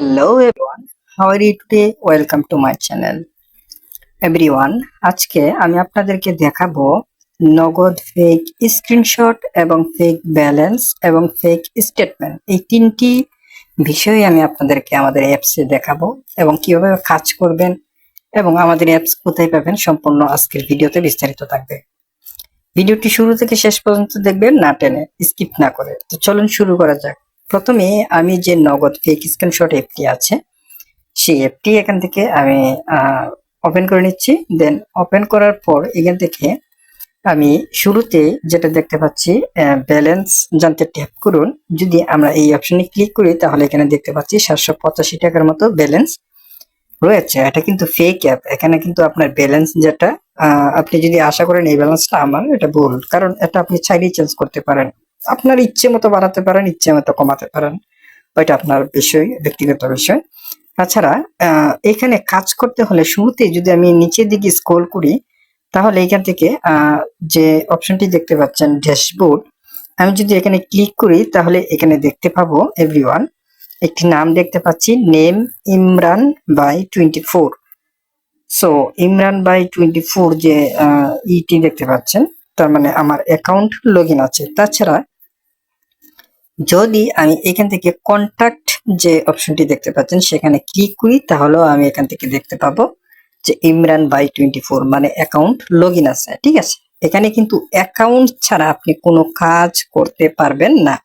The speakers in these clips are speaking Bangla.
Hello everyone, how are you today? Welcome to my channel. Everyone, আজকে আমি আপনাদেরকে দেখাবো নগদ ফেক স্ক্রিনশট এবং ফেক ব্যালেন্স এবং ফেক স্টেটমেন্ট এই তিনটি বিষয় আমি আপনাদেরকে আমাদের অ্যাপসে দেখাবো এবং কীভাবে কাজ করবেন এবং আমাদের অ্যাপস কোথায় পাবেন সম্পূর্ণ আজকের ভিডিওতে বিস্তারিত থাকবে। ভিডিওটি শুরু থেকে শেষ পর্যন্ত দেখবেন না টেনে স্কিপ না করে। তো চলুন শুরু করা যাক। প্রথমে আমি যে নগদ ফেক স্ক্রিনশট অ্যাপটি আছে, সেই অ্যাপটি এখান থেকে আমি ওপেন করে নিচ্ছি। দেন ওপেন করার পর এখান থেকে আমি শুরুতে যেটা দেখতে পাচ্ছি ব্যালেন্স জানতে ট্যাপ করুন। যদি আমরা এই অপশনে ক্লিক করি, তাহলে এখানে দেখতে পাচ্ছি সাতশো পঁচাশি টাকার মতো ব্যালেন্স রয়েছে। এটা কিন্তু ফেক অ্যাপ এখানে কিন্তু আপনার ব্যালেন্স যেটা আপনি যদি আশা করেন এই ব্যালেন্সটা আমার, এটা ভুল কারণ এটা আপনি চাইলেই চেঞ্জ করতে পারেন। আপনার ইচ্ছে মতো বাড়াতে পারেন, ইচ্ছে মতো কমাতে পারেন। ওইটা আপনার বিষয়, ব্যক্তিগত বিষয়। তাছাড়া এখানে কাজ করতে হলে শুরুতে যদি আমি নিচের দিকে স্ক্রল করি, তাহলে এখান থেকে যে অপশনটি দেখতে পাচ্ছেন ড্যাশবোর্ড আমি যদি এখানে ক্লিক করি, তাহলে এখানে দেখতে পাবো এভরিওয়ান একটি নাম দেখতে পাচ্ছি name Imran by twenty four so Imran by twenty four যে ইটি দেখতে পাচ্ছেন, তার মানে আমার অ্যাকাউন্ট লগ আছে। তাছাড়া যদি আমি এখান থেকে কন্টাক্ট যে অপশনটি দেখতে পাচ্ছেন, সেখানে ক্লিক করি, তাহলেও আমি এখান থেকে দেখতে পাবো যে ইমরান বাই টোয়েন্টি ফোর মানে অ্যাকাউন্ট লগ ইন আছে, ঠিক আছে? এখানে কিন্তু অ্যাকাউন্ট ছাড়া আপনি কোনো কাজ করতে পারবেন না।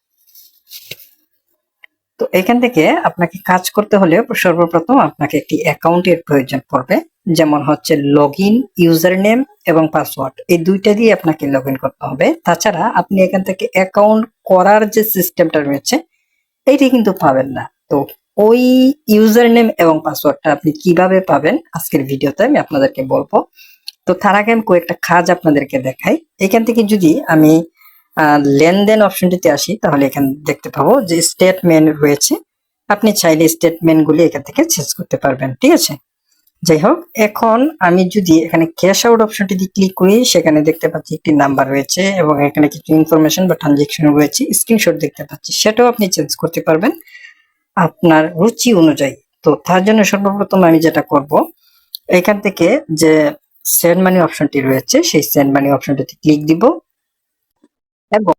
তো এখান থেকে আপনাকে কাজ করতে হলে সর্বপ্রথম আপনাকে একটি অ্যাকাউন্টের প্রয়োজন পড়বে, যেমন হচ্ছে লগ ইন ইউজার নেম এবং পাসওয়ার্ড এই দুইটা দিয়ে আপনাকে লগ করতে হবে। তাছাড়া আপনি এখান থেকে অ্যাকাউন্ট করার যে সিস্টেমটা রয়েছে, এইটি কিন্তু পাবেন না। তো ওই ইউজার নেম এবং পাসওয়ার্ডটা আপনি কীভাবে পাবেন, আজকের ভিডিওতে আমি আপনাদেরকে বলব। তো তার আগে আমি কয়েকটা কাজ আপনাদেরকে দেখাই। এখান থেকে যদি আমি লেনদেন অপশনটিতে আসি, তাহলে এখানে দেখতে পাবো যে স্টেটমেন্ট রয়েছে। আপনি চাইলে স্টেটমেন্ট গুলি এখান থেকে চেঞ্জ করতে পারবেন, ঠিক আছে? যাই হোক এখন আমি যদি এখানে ক্যাশ আউট অপশনটিতে ক্লিক করি, সেখানে দেখতে পাচ্ছি একটি নাম্বার রয়েছে এবং এখানে কিছু ইনফরমেশন বা ট্রানজেকশন রয়েছে স্ক্রিনশট দেখতে পাচ্ছি। সেটাও আপনি চেঞ্জ করতে পারবেন আপনার রুচি অনুযায়ী। তো তার জন্য সর্বপ্রথম আমি যেটা করব, এখান থেকে যে সেন্ড মানি অপশনটি রয়েছে, সেই সেন্ড মানি অপশনটিতে ক্লিক দিব এবং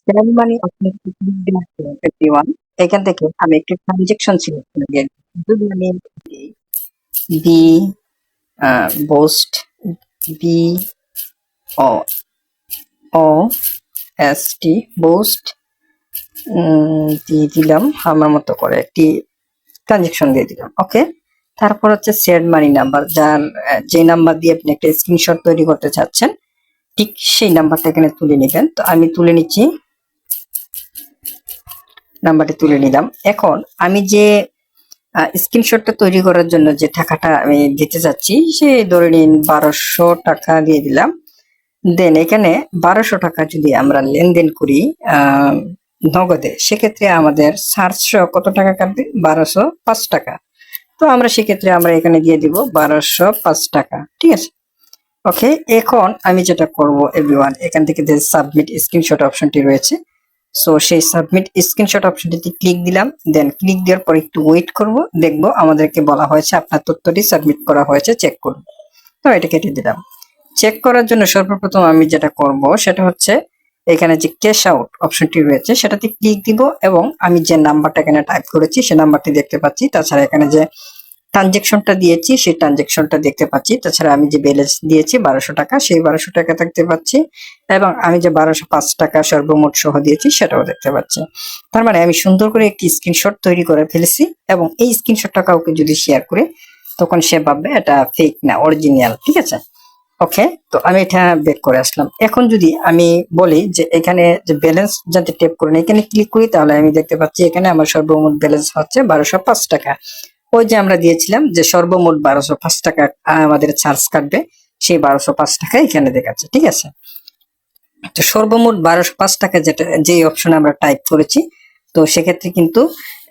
সেন্ড মানি অপশনটিতে ক্লিক দেওয়ার এখান থেকে আমি একটি ট্রানজেকশন সিলেক্ট করে যদি আমি B boost B O O S T boost দিয়ে দিলাম আমার মতো করে একটি ট্রানজেকশন দিয়ে দিলাম ওকে তারপর হচ্ছে সেন্ড মানি নাম্বার যার যে নাম্বার দিয়ে আপনি একটা স্ক্রিনশট তৈরি করতে চাচ্ছেন, ঠিক সেই নাম্বারটা এখানে তুলে নেবেন। তো আমি তুলে নিচ্ছি নাম্বারটি তুলে নিলাম। এখন আমি যে স্ক্রিনশটটা তৈরি করার জন্য যে টাকাটা আমি দিতে চাচ্ছি সে ধরে নিন বারোশো টাকা দিয়ে দিলাম। দেন এখানে বারোশো টাকা যদি আমরা লেনদেন করি নগদে, সেক্ষেত্রে আমাদের চারশো কত টাকা কাটবে? বারোশো পাঁচ টাকা। তো আমরা সেক্ষেত্রে আমরা এখানে দিয়ে দিব বারোশো পাঁচ টাকা, ঠিক আছে? ওকে এখন আমি যেটা করব এভরিওয়ান এখান থেকে যে সাবমিট স্ক্রিনশট অপশনটি রয়েছে সো সেই সাবমিট স্ক্রিনশট অপশনটিতে ক্লিক দিলাম দেন ক্লিক দেওয়ার পর একটু ওয়েট করব, দেখব আমাদেরকে বলা হয়েছে, আপনার তথ্যটি সাবমিট করা হয়েছে চেক করুন। তো এটা কেটে দিলাম। চেক করার জন্য সর্বপ্রথম আমি যেটা করব, সেটা হচ্ছে এখানে যে ক্যাশ আউট অপশনটি রয়েছে, সেটাতে ক্লিক দিব এবং আমি যে নাম্বারটা এখানে টাইপ করেছি সেই নাম্বারটি দেখতে পাচ্ছি। তাছাড়া এখানে যে ট্রানজেকশনটা দিয়েছি, সেই ট্রানজেকশনটা দেখতে পাচ্ছি। তাছাড়া আমি যে ব্যালেন্স দিয়েছি বারোশো টাকা, সেই বারোশো টাকা দেখতে পাচ্ছি এবং আমি যে বারোশো পাঁচ টাকা সর্বমোট সহ দিয়েছি সেটাও দেখতে পাচ্ছি। তার মানে আমি সুন্দর করে একটি স্ক্রিনশট তৈরি করে ফেলেছি এবং এই স্ক্রিনশটটা কাউকে যদি শেয়ার করে, তখন সে ভাববে এটা ফেক না অরিজিনাল ঠিক আছে? ওকে তো আমি এটা বেক করে আসলাম। এখন যদি আমি বলি যে এখানে যে ব্যালেন্স যাতে টেপ করেন এখানে ক্লিক করি, তাহলে আমি দেখতে পাচ্ছি এখানে আমার সর্বমোট ব্যালেন্স হচ্ছে বারোশো পাঁচ টাকা। ওই যে আমরা দিয়েছিলাম যে সর্বমোট বারোশো পাঁচ টাকা আমাদের চার্জ কাটবে, সেই বারোশো পাঁচ টাকা এখানে দেখাচ্ছে, ঠিক আছে? তো সর্বমোট বারোশো পাঁচ টাকা যেটা যে অপশন আমরা টাইপ করেছি, তো সেক্ষেত্রে কিন্তু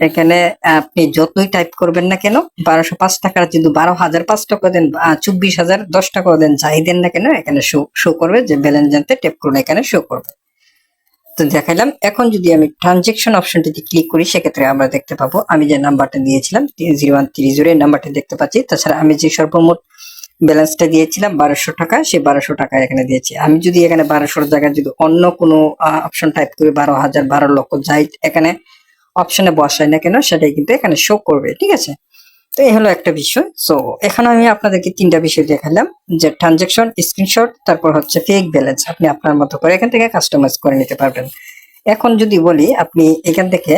এখানে আপনি যতই টাইপ করবেন না কেন, বারোশো পাঁচ টাকার যদি বারো হাজার পাঁচ টাকা দেন চব্বিশ হাজার দশ টাকা দেন, যাই দেন না কেন, এখানে শো শো করবে যে ব্যালেন্স জানতে টেপ করুন, এখানে শো করবে। তো দেখাইলাম এখন যদি আমি ট্রানজেকশন অপশনটিতে ক্লিক করি, সেক্ষেত্রে আমরা দেখতে পাবো, আমি যে নাম্বারটা দিয়েছিলাম জিরো ওয়ান থ্রি জিরো নাম্বারটা দেখতে পাচ্ছি। তাছাড়া আমি যে সর্বমোট ব্যালেন্সটা দিয়েছিলাম, বারোশো টাকা, সে বারোশো টাকা এখানে দিয়েছি। আমি যদি এখানে বারোশোর জায়গায় যদি অন্য কোনো অপশন টাইপ করি, বারো হাজার, বারো লক্ষ, যাই এখানে অপশনে বসাই না কেন, সেটাই কিন্তু এখানে শো করবে, ঠিক আছে? তো এই হলো একটা বিষয়। সো এখানে আমি আপনাদেরকে তিনটা বিষয় দেখালাম, যে ট্রানজেকশন স্ক্রিনশট তারপর হচ্ছে ফেক ব্যালেন্স আপনি আপনার মতো করে এখান থেকে কাস্টমাইজ করে নিতে পারবেন। এখন যদি বলি, আপনি এখান থেকে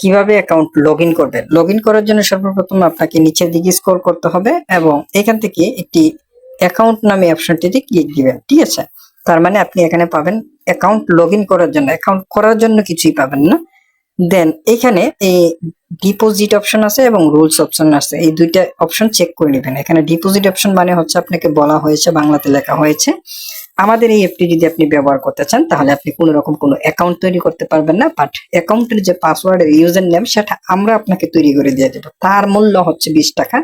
কীভাবে অ্যাকাউন্ট লগ ইন করবেন? লগ ইন করার জন্য সর্বপ্রথম আপনাকে নিচের দিকে স্ক্রল করতে হবে এবং এখান থেকে একটি অ্যাকাউন্ট নামে অপশনটিতে ক্লিক দিবেন, ঠিক আছে? তার মানে আপনি এখানে পাবেন অ্যাকাউন্ট লগ ইন করার জন্য। অ্যাকাউন্ট করার জন্য কিছুই পাবেন না। দেন এখানে এই ডিপোজিট অপশন আছে এবং রুলস অপশন আছে। এই দুইটা অপশন চেক করে নেবেন। এখানে ডিপোজিট অপশন মানে হচ্ছে আপনাকে বলা হয়েছে, বাংলাতে লেখা হয়েছে। আমাদের এই অ্যাপটি যদি আপনি ব্যবহার করতে চান, তাহলে আপনি কোনো রকম কোনো অ্যাকাউন্ট তৈরি করতে পারবেন না। বাট অ্যাকাউন্টের যে পাসওয়ার্ড ইউজার নেম সেটা আমরা আপনাকে তৈরি করে দিয়ে দেবো। তার মূল্য হচ্ছে বিশ টাকা।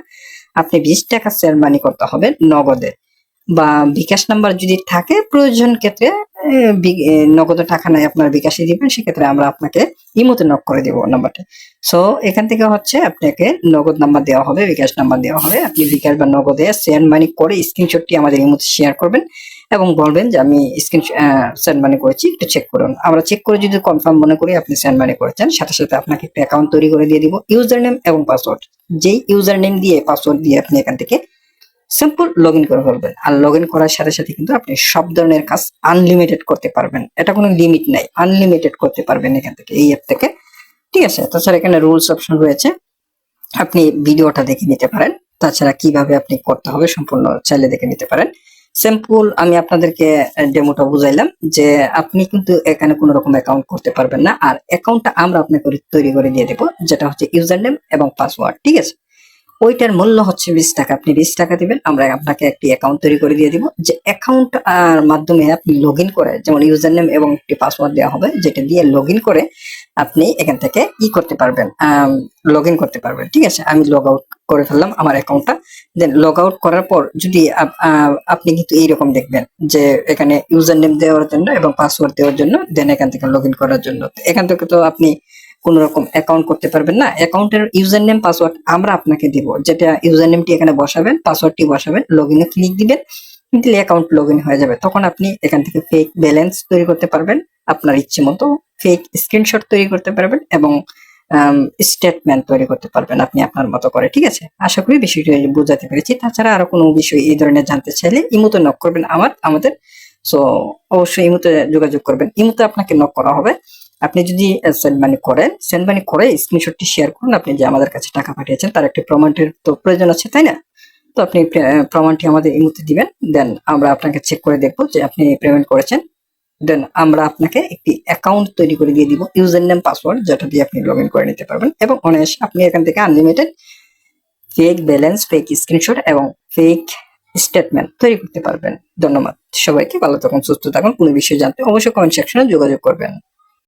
আপনি বিশ টাকা সেল মানি করতে হবে নগদে। বা বিকাশ নাম্বার যদি থাকে, প্রয়োজন ক্ষেত্রে নগদে টাকা নাই আপনার বিকাশে দিবেন, সেক্ষেত্রে আমরা আপনাকে ইমোতে নক করে দিব নাম্বারটা। সো এখান থেকে হচ্ছে আপনাকে নগদ নাম্বার দেওয়া হবে, বিকাশ নাম্বার দেওয়া হবে। আপনি বিকাশ বা নগদে সেন্ড মানি করে স্ক্রিনশটটি আমাদের ইমোতে শেয়ার করবেন এবং বলবেন যে আমি স্ক্রিন সেন্ড মানি করেছি, একটু চেক করুন। আমরা চেক করে যদি কনফার্ম মনে করি আপনি সেন্ড মানি করেছেন, সাথে সাথে আপনাকে একটা অ্যাকাউন্ট তৈরি করে দিয়ে দিব ইউজার নেম এবং পাসওয়ার্ড যেই ইউজার নেম দিয়ে পাসওয়ার্ড দিয়ে আপনি এখান থেকে সিম্পল লগ ইন করে ফেলবেন। আর লগ ইন করার সাথে সাথে কিন্তু আপনি সব ধরনের কাজ আনলিমিটেড করতে পারবেন। এটা কোনো লিমিট নাই। আনলিমিটেড করতে পারবেন এখান থেকে, এই অ্যাপ থেকে। ঠিক আছে? তাছাড়া এখানে রুলস অপশন রয়েছে। আপনি ভিডিওটা দেখে নিতে পারেন। তাছাড়া কীভাবে আপনি করতে হবে সম্পূর্ণ চাইলে দেখে নিতে পারেন। সিম্পল আমি আপনাদেরকে ডেমোটা বুঝাইলাম যে আপনি কিন্তু এখানে কোনো রকম অ্যাকাউন্ট করতে পারবেন না। আর অ্যাকাউন্টটা আমরা আপনাকে তৈরি করে দিয়ে দেবো, যেটা হচ্ছে ইউজার নেম এবং পাসওয়ার্ড ঠিক আছে? ওইটার মূল্য হচ্ছে বিশ টাকা। আপনি বিশ টাকা দিবেন, আমরা আপনাকে একটি অ্যাকাউন্ট তৈরি করে দিয়ে দিব। যে অ্যাকাউন্ট আর মাধ্যমে আপনি লগ করে, যেমন ইউজার নেম এবং একটি পাসওয়ার্ড দেওয়া হবে, যেটা দিয়ে লগ করে আপনি এখান থেকে ই করতে পারবেন লগ করতে পারবেন। ঠিক আছে? আমি লগ আউট করে ফেললাম আমার অ্যাকাউন্টটা দেন লগ আউট করার পর যদি আপনি কিন্তু এইরকম দেখবেন যে এখানে ইউজার নেম দেওয়ার জন্য এবং পাসওয়ার্ড দেওয়ার জন্য দেন এখান থেকে লগ করার জন্য। এখান থেকে তো আপনি কোন রকম অ্যাকাউন্ট করতে পারবেন না। অ্যাকাউন্টের ইউজার নেম পাসওয়ার্ড আমরা আপনাকে দিব। যেটা ইউজার নেমটি এখানে বসাবেন পাসওয়ার্ডটি বসাবেন লগ ইনে ক্লিক দিবেন, দিলে অ্যাকাউন্ট লগ ইন হয়ে যাবে। তখন আপনি এখান থেকে ফেক ব্যালেন্স তৈরি করতে পারবেন, আপনার ইচ্ছে মতো ফেক স্ক্রিনশট তৈরি করতে পারবেন এবং স্টেটমেন্ট তৈরি করতে পারবেন আপনি আপনার মতো করে। ঠিক আছে? আশা করি বিষয়টি বোঝাতে পেরেছি। তাছাড়া আরও কোনো বিষয় এই ধরনের জানতে চাইলে ইমোতে নক করবেন আমার, আমাদের। সো অবশ্যই ইমোতে যোগাযোগ করবেন। ইমোতে আপনাকে নক করা হবে। আপনি যদি সেন্ড মানি করেন সেন্ড মানি করে স্ক্রিনশটটি শেয়ার করুন। আপনি যে আমাদের কাছে টাকা পাঠিয়েছেন, তার একটি প্রমাণের তো প্রয়োজন আছে, তাই না? তো আপনি প্রমাণটি আমাদের ইমোতে দিবেন দেন আমরা আপনাকে চেক করে দেখব যে আপনি পেমেন্ট করেছেন। দেন আমরা আপনাকে একটি অ্যাকাউন্ট তৈরি করে দিয়ে দিব ইউজার নেম পাসওয়ার্ড যেটা দিয়ে আপনি লগ করে নিতে পারবেন। এবং অনায়াসে আপনি এখান থেকে unlimited fake balance fake screenshot এবং ফেক স্টেটমেন্ট তৈরি করতে পারবেন। ধন্যবাদ সবাইকে, ভালো থাকুন, সুস্থ থাকুন, কোনো বিষয়ে জানতে অবশ্যই কমেন্ট সেকশনে যোগাযোগ করবেন।